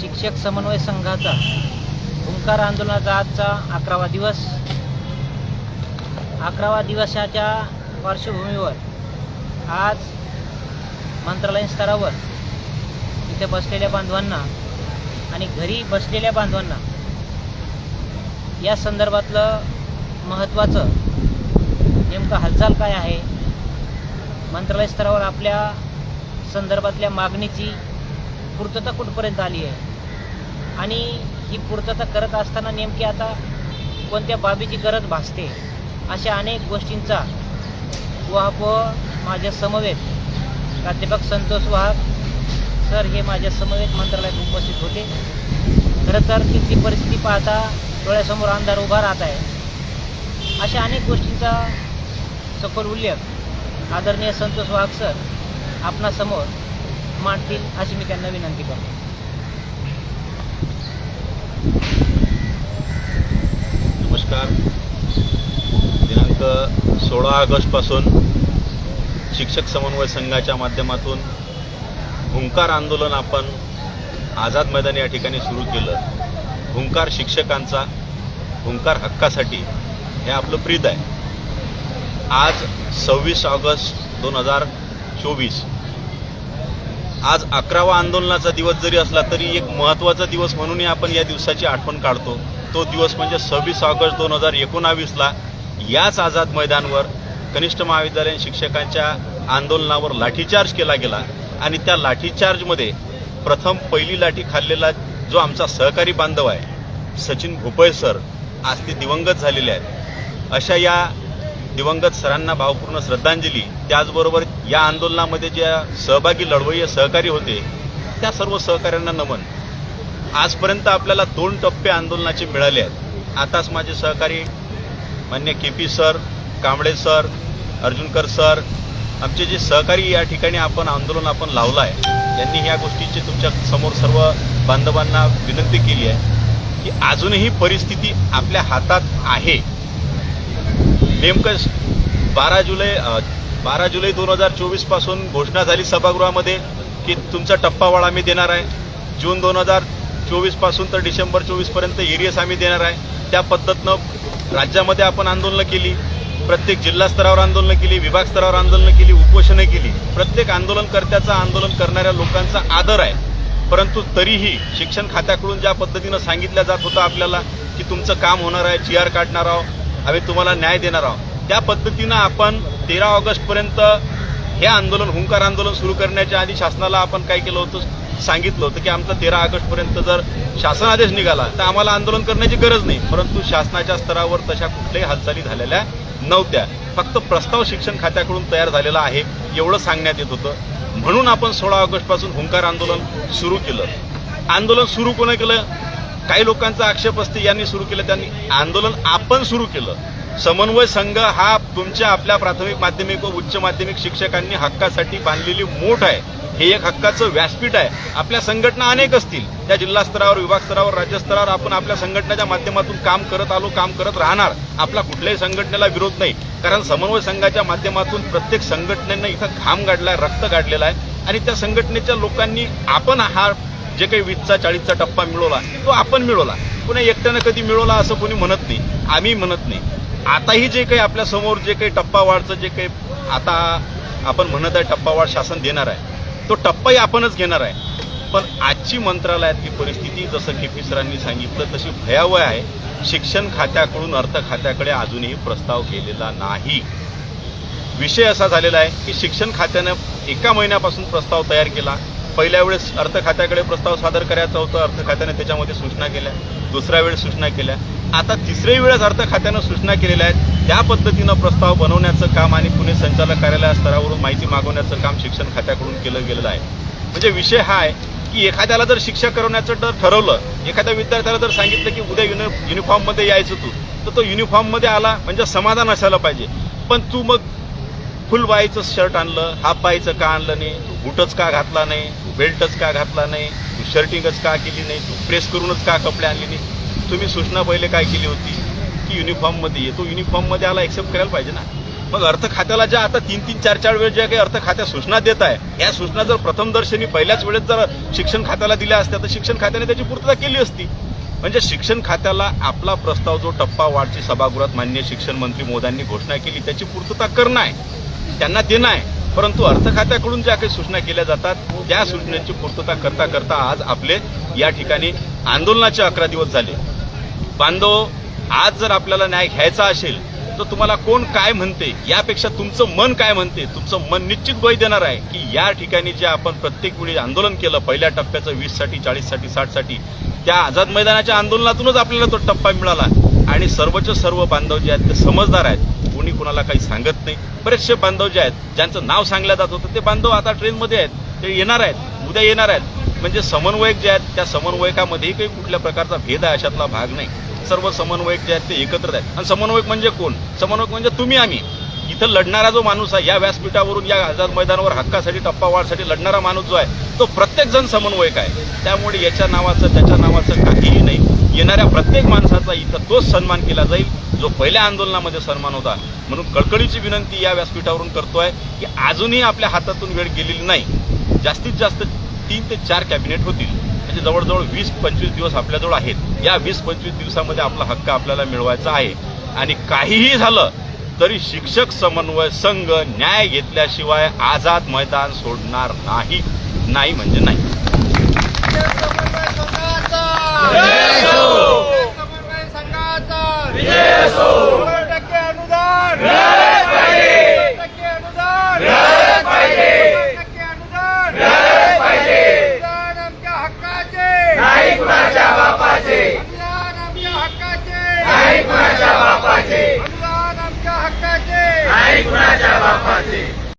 शिक्षक समन्वय संघाचा हुंकार आंदोलनाचा आजचा अकरावा दिवस. अकरावा दिवसाच्या पार्श्वभूमीवर आज मंत्रालयीन स्तरावर इथे बसलेल्या बांधवांना आणि घरी बसलेल्या बांधवांना या संदर्भातलं महत्त्वाचं नेमकं हालचाल काय आहे? मंत्रालय स्तरावर आपल्या संदर्भातल्या मागणीची पूर्तता कुठपर्यंत आली आहे? आणि ही पूर्तता करत असताना नेमकी आता कोणत्या बाबीची गरज भासते? अशा अनेक गोष्टींचा उहापोह माझ्या समवेत प्राध्यापक संतोष वाहक सर हे माझ्या समवेत मंत्रालयात उपस्थित होते. खरं तर तिथली परिस्थिती पाहता डोळ्यासमोर अंधार उभा राहत आहे. अशा अनेक गोष्टींचा सखोल उल्लेख आदरणीय संतोष वाघ सर आपणासमोर मांडतील अशी मी त्यांना विनंती करतो. नमस्कार. दिनांक सोळा ऑगस्टपासून शिक्षक समन्वय संघाच्या माध्यमातून हुंकार आंदोलन आपण आझाद मैदान या ठिकाणी सुरू केलं. हुंकार शिक्षकांचा हुंकार हक्कासाठी हे आपलं प्रीत आहे. आज सव्वीस ऑगस्ट दोन हजार चोवीस आज अकरावा आंदोलनाचा दिवस जरी असला तरी एक महत्त्वाचा दिवस म्हणूनही आपण या दिवसाची आठवण काढतो. तो दिवस म्हणजे सव्वीस ऑगस्ट दोन हजार एकोणावीसला याच आझाद मैदानवर कनिष्ठ महाविद्यालयीन शिक्षकांच्या आंदोलनावर लाठीचार्ज केला गेला आणि त्या लाठीचार्जमध्ये प्रथम पहिली लाठी खाल्लेला जो आमचा सहकारी बांधव आहे सचिन भोपळे सर आज ते दिवंगत झालेले आहेत. अशा या दिवंगत सरांना भावपूर्ण श्रद्धांजली. त्याचबरोबर या आंदोलनामध्ये ज्या सहभागी लढवय्य सहकारी होते त्या सर्व सहकाऱ्यांना नमन. आजपर्यंत आपल्याला दोन टप्पे आंदोलनाचे मिळाले आहेत. आताच माझे सहकारी मान्य K P sir Kamble sir Arjunkar sir आमचे जे सहकारी या ठिकाणी आपण आंदोलन आपण लावलं आहे यांनी ह्या गोष्टीची तुमच्यासमोर सर्व बांधवांना विनंती केली आहे की अजूनही परिस्थिती आपल्या हातात आहे. नेमकं बारा जुलै बारा जुलै दोन हजार चोवीसपासून घोषणा झाली सभागृहामध्ये की तुमचा टप्पावाढ आम्ही देणार आहे. जून दोन हजार चोवीसपासून तर डिसेंबर चोवीसपर्यंत एरियस आम्ही देणार आहे. त्या पद्धतीनं राज्यामध्ये आपण आंदोलनं केली प्रत्येक जिल्हा स्तरावर आंदोलनं केली विभाग स्तरावर आंदोलनं केली उपोषणं केली. प्रत्येक आंदोलनकर्त्याचा आंदोलन करणाऱ्या लोकांचा आदर आहे. परंतु तरीही शिक्षण खात्याकडून ज्या पद्धतीनं सांगितलं जात होतं आपल्याला की तुमचं काम होणार आहे जी आर काढणार आहोत. आम्ही तुम्हाला न्याय देणार आहोत. त्या पद्धतीनं आपण तेरा ऑगस्टपर्यंत हे आंदोलन हुंकार आंदोलन सुरू करण्याच्या आधी शासनाला आपण काय केलं होतं? सांगितलं होतं की आमचा तेरा ऑगस्टपर्यंत जर शासन आदेश निघाला तर आम्हाला आंदोलन करण्याची गरज नाही. परंतु शासनाच्या स्तरावर तशा कुठल्याही हालचाली झालेल्या नव्हत्या. फक्त प्रस्ताव शिक्षण खात्याकडून तयार झालेला आहे एवढं सांगण्यात येत होतं. म्हणून आपण सोळा ऑगस्टपासून हुंकार आंदोलन सुरू केलं. आंदोलन सुरू कोणी केलं? काही लोकांचा आक्षेप असते यांनी सुरू केलं त्यांनी आंदोलन आपण सुरू केलं. समन्वय संघ हा तुमच्या आपल्या प्राथमिक माध्यमिक व उच्च माध्यमिक शिक्षकांनी हक्कासाठी बांधलेली मोठ आहे. हे एक हक्काचं व्यासपीठ आहे. आपल्या संघटना अनेक असतील. त्या जिल्हा स्तरावर विभाग स्तरावर राज्य स्तरावर आपण आपल्या संघटनेच्या माध्यमातून काम करत आलो काम करत राहणार. आपला कुठल्याही संघटनेला विरोध नाही. कारण समन्वय संघाच्या माध्यमातून प्रत्येक संघटनेनं इथं घाम गाडला आहे रक्त गाडलेला आहे. आणि त्या संघटनेच्या लोकांनी आपण हा जे काही वीसचा चाळीसचा टप्पा मिळवला तो आपण मिळवला. पुन्हा एकट्यानं कधी मिळवला असं कोणी म्हणत नाही. आम्ही म्हणत नाही. आताही जे काही आपल्यासमोर जे काही टप्पा वाढचं जे काही आता आपण म्हणत आहे टप्पावाढ शासन देणार आहे तो टप्पाही आपणच घेणार आहे. पण आजची मंत्रालयातली परिस्थिती जसं की पी सरांनी सांगितलं तशी भयावह आहे. शिक्षण खात्याकडून अर्थ खात्याकडे अजूनही प्रस्ताव केलेला नाही. विषय असा झालेला आहे की शिक्षण खात्यानं एका महिन्यापासून प्रस्ताव तयार केला. पहिल्या वेळेस अर्थ खात्याकडे प्रस्ताव सादर करायचा होता अर्थ खात्याने त्याच्यामध्ये सूचना केल्या. दुसऱ्या वेळेस सूचना केल्या. आता तिसऱ्या वेळेस अर्थ खात्यानं सूचना केलेल्या आहेत. त्या पद्धतीनं प्रस्ताव बनवण्याचं काम आणि पुणे संचालक कार्यालय स्तरावरून माहिती मागवण्याचं काम शिक्षण खात्याकडून केलं गेलेलं आहे. म्हणजे विषय हा आहे की एखाद्याला जर शिक्षा करवण्याचं जर ठरवलं एखाद्या विद्यार्थ्याला जर सांगितलं की उद्या युनि युनिफॉर्ममध्ये यायचं तू तर तो युनिफॉर्ममध्ये आला म्हणजे समाधान असायला पाहिजे. पण तू मग फुल बाईचं शर्ट आणलं हाफ बाईचं का आणलं नाही तू बुटच का घातला नाही तू बेल्टच का घातला नाही तू शर्टिंगच का केली नाही तू प्रेस करूनच का कपडे आणले नाही? तुम्ही सूचना पहिले काय केली होती? की युनिफॉर्ममध्ये येतो युनिफॉर्ममध्ये आला एक्सेप्ट करायला पाहिजे ना. मग अर्थ खात्याला ज्या आता तीन तीन चार चार वेळ ज्या काही अर्थ खात्या सूचना देत आहे या सूचना जर प्रथमदर्शनी पहिल्याच वेळेस जर शिक्षण खात्याला दिल्या असत्या तर शिक्षण खात्याने त्याची पूर्तता केली असती. म्हणजे शिक्षण खात्याला आपला प्रस्ताव जो टप्पा वाढची सभागृहात मान्य शिक्षण मंत्री मोदांनी घोषणा केली त्याची पूर्तता करणं आहे. त्यांना देणं आहे परंतु अर्थ खात्याकडून ज्या काही सूचना केल्या जातात त्या सूचनेची पूर्तता करता करता आज आपले या ठिकाणी आंदोलनाचे अकरा दिवस झाले. बांधव आज जर आपल्याला न्याय घ्यायचा असेल तर तुम्हाला कोण काय म्हणते यापेक्षा तुमचं मन काय म्हणते तुमचं मन निश्चित बळी देणार आहे की या ठिकाणी जे आपण प्रत्येक वेळी आंदोलन केलं पहिल्या टप्प्याचं वीससाठी चाळीससाठी साठसाठी त्या आझाद मैदानाच्या आंदोलनातूनच आपल्याला तो टप्पा मिळाला. आणि सर्वच सर्व बांधव जे आहेत ते समजदार आहेत. कोणी कुणाला काही सांगत नाही. बरेचसे बांधव जे आहेत ज्यांचं नाव सांगलं जात होतं ते बांधव आता ट्रेनमध्ये आहेत. ते येणार आहेत उद्या येणार आहेत. म्हणजे समन्वयक जे आहेत त्या समन्वयकामध्येही काही कुठल्या प्रकारचा भेद आहे अशातला भाग नाही. सर्व समन्वयक जे आहेत ते एकत्र आहेत. आणि समन्वयक म्हणजे कोण? समन्वयक म्हणजे तुम्ही आम्ही. इथं लढणारा जो माणूस आहे या व्यासपीठावरून या आझाद मैदानावर हक्कासाठी टप्पा वाढसाठी लढणारा माणूस जो आहे तो प्रत्येक जण समन्वयक आहे. त्यामुळे याच्या नावाचं त्याच्या नावाचं काहीही नाही. येणाऱ्या प्रत्येक माणसाचा इथं तोच सन्मान केला जाईल. जो पहिल्या आंदोलनामध्ये सन्मान होता म्हणून कळकळीची विनंती या व्यासपीठावरून करतोय की अजूनही आपल्या हातातून वेळ गेलेली नाही. जास्तीत जास्त तीन ते चार कॅबिनेट होतील. म्हणजे जवळजवळ वीस पंचवीस दिवस आपल्याजवळ आहेत. या वीस पंचवीस दिवसामध्ये आपला हक्क आपल्याला मिळवायचा आहे. आणि काहीही झालं तरी शिक्षक समन्वय संघ न्याय घेतल्याशिवाय आझाद मैदान सोडणार नाही. नाही म्हणजे नाही. começou!